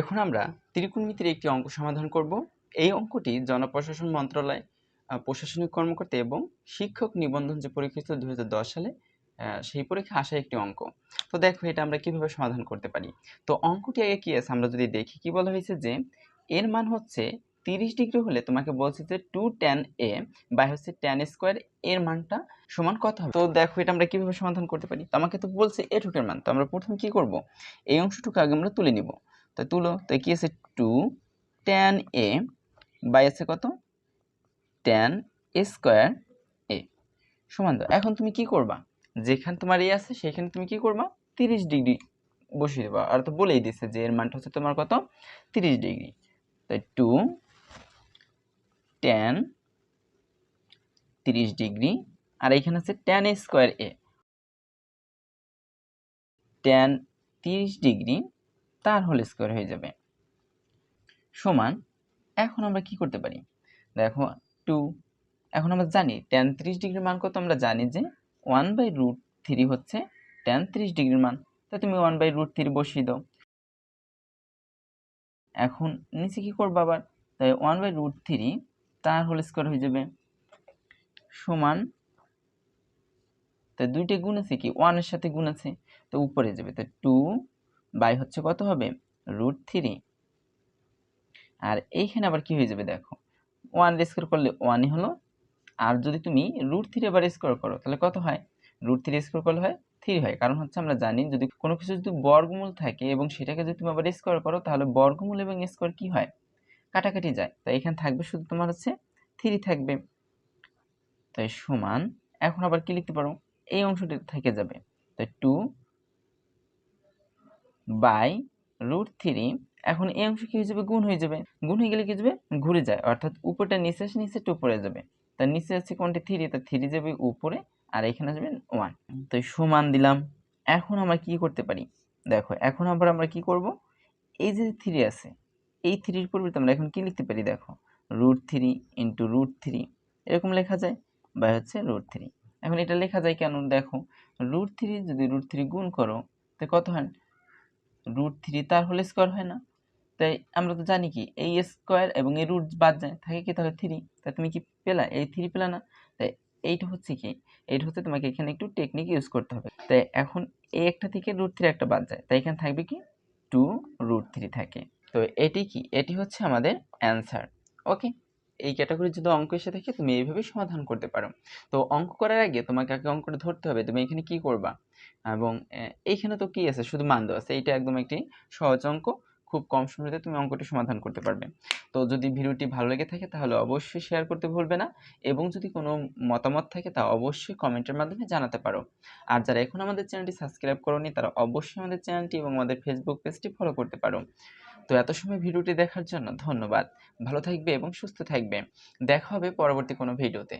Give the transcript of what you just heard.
এখন আমরা ত্রিকোণমিতির একটি অঙ্ক সমাধান করব। এই অঙ্কটি জনপ্রশাসন মন্ত্রণালয় প্রশাসনিক কর্মকর্তা এবং শিক্ষক নিবন্ধন যে পরীক্ষা ছিল দুই হাজার দশ সালে সেই পরীক্ষা আসা একটি অঙ্ক। তো দেখো এটা আমরা কীভাবে সমাধান করতে পারি। তো অঙ্কটি আগে কি আছে আমরা যদি দেখি, কি বলা হয়েছে যে এর মান হচ্ছে তিরিশ ডিগ্রি হলে তোমাকে বলছে যে টু টেন এ বাই হচ্ছে টেন স্কোয়ার এর মানটা সমান কত হবে? তো দেখো এটা আমরা কীভাবে সমাধান করতে পারি। তো আমাকে তো বলছে এটুকের মান। তো আমরা প্রথম কি করব? এই অংশটুকু আগে আমরা তুলে নিব। তো তুলো, তো কি আছে? টু টেন এ বাই আছে কত? টেন স্কোয়ার এ সমান দাও এখন তুমি কি করবা? যেখানে তোমার এ আছে, সেখানে তুমি কি করবা? তিরিশ ডিগ্রি বসিয়ে দেবা। আর তো বলেই দিছে যে এর মানটা হচ্ছে তোমার কত? তিরিশ ডিগ্রি। তাই টু টেন তিরিশ ডিগ্রি, আর এখানে আছে টেন স্কোয়ার এ টেন তিরিশ ডিগ্রি তার হোল স্কোয়ার হয়ে যাবে। সমান, এখন আমরা কি করতে পারি? দেখো টু এখন আমরা জানি টেন ত্রিশ ডিগ্রির মান কত? আমরা জানি যে ওয়ান বাই রুট থ্রি হচ্ছে টেন ত্রিশ ডিগ্রির মান। তা তুমি ওয়ান বাই রুট থ্রি বসিয়ে দাও। এখন নিচে কি করব আবার? তাই ওয়ান বাই রুট থ্রি তার হোল স্কোয়ার হয়ে যাবে। সমান, তাই দুইটা গুণ আছে কি? ওয়ানের সাথে গুণ আছে, তো উপরে যাবে। তো টু বাই হচ্ছে কত হবে? Root three. আর এইখানে আবার কি হয়ে যাবে দেখো? ওয়ান স্কোয়ার করলে ওয়ানই হলো। আর যদি তুমি রুট থ্রি আবার স্কোয়ার করো, তাহলে কত হয়? রুট থ্রি স্কোয়ার করলে হয় থ্রি হয়। কারণ হচ্ছে আমরা জানি যদি কোনো কিছু যদি বর্গমূল থাকে এবং সেটাকে যদি তুমি আবার স্কোয়ার করো, তাহলে বর্গমূল এবং স্কোয়ার কি হয়? কাটাকাটি যায়। তাই এখানে থাকবে শুধু তোমার হচ্ছে থ্রি থাকবে। তাই সমান, এখন আবার কি লিখতে পারো? এই অংশটি থেকে যাবে। তাই টু বাই রুট থ্রি এখন এই অংশ কী হয়ে যাবে? গুণ হয়ে যাবে। গুণ হয়ে গেলে কি যাবে? ঘুরে যায়। অর্থাৎ উপরটা নিচে আসে, নিচে পড়ে যাবে। তার নিচে আছে কোনটি? থ্রি তা থ্রি যাবে উপরে, আর এখানে আসবে ওয়ান তো সমান দিলাম। এখন আমরা কি করতে পারি? দেখো, এখন আবার আমরা কি করব? এই যে থ্রি আছে, এই থ্রির পরিবর্তে আমরা এখন কি লিখতে পারি? দেখো root three into root three এরকম লেখা যায় বা হচ্ছে রুট থ্রি এখন এটা লেখা যায় কেন? দেখো রুট থ্রি যদি রুট থ্রি গুণ করো, তো কত হয়? রুট থ্রি তার হলে স্কোয়ার হয় না। তাই আমরা তো জানি কি, এই স্কোয়ার এবং এই রুট বাদ যায়, থাকে কি তাহলে থ্রি তাই তুমি কি পেলা? এই থ্রি পেলা না? তাই এইটা হচ্ছে কি, এইটা হচ্ছে তোমাকে এখানে একটু টেকনিক ইউজ করতে হবে। তাই এখন এই একটা থেকে রুট থ্রি একটা বাদ যায়, তাই এখানে থাকবে কি? টু রুট থ্রি থাকে। তো এটি কি? এটি হচ্ছে আমাদের অ্যান্সার ওকে এই ক্যাটাগরি যদি অঙ্ক এসে থাকে, তুমি এইভাবে সমাধান করতে পারো। তো অঙ্ক করার আগে তোমাকে আগে অঙ্কটা ধরতে হবে, তুমি এখানে কি করবা? এবং এইখানে তো কি আছে? শুধু মান দেওয়া আছে। এইটা একদম একটি সহজ অঙ্ক। খুব কম সময়তে তুমি অঙ্কটি সমাধান করতে পারবে। তো যদি ভিডিওটি ভালো লেগে থাকে, তাহলে অবশ্যই শেয়ার করতে ভুলবে না। এবং যদি কোনো মতামত থাকে, তা অবশ্যই কমেন্টের মাধ্যমে জানাতে পারো। আর যারা এখন আমাদের চ্যানেলটি সাবস্ক্রাইব করোনি, তারা অবশ্যই আমাদের চ্যানেলটি এবং আমাদের ফেসবুক পেজটি ফলো করতে পারো। তো এত সময় ভিডিওটি দেখার জন্য ধন্যবাদ। ভালো থাকবে এবং সুস্থ থাকবে। দেখা হবে পরবর্তী কোনো ভিডিওতে।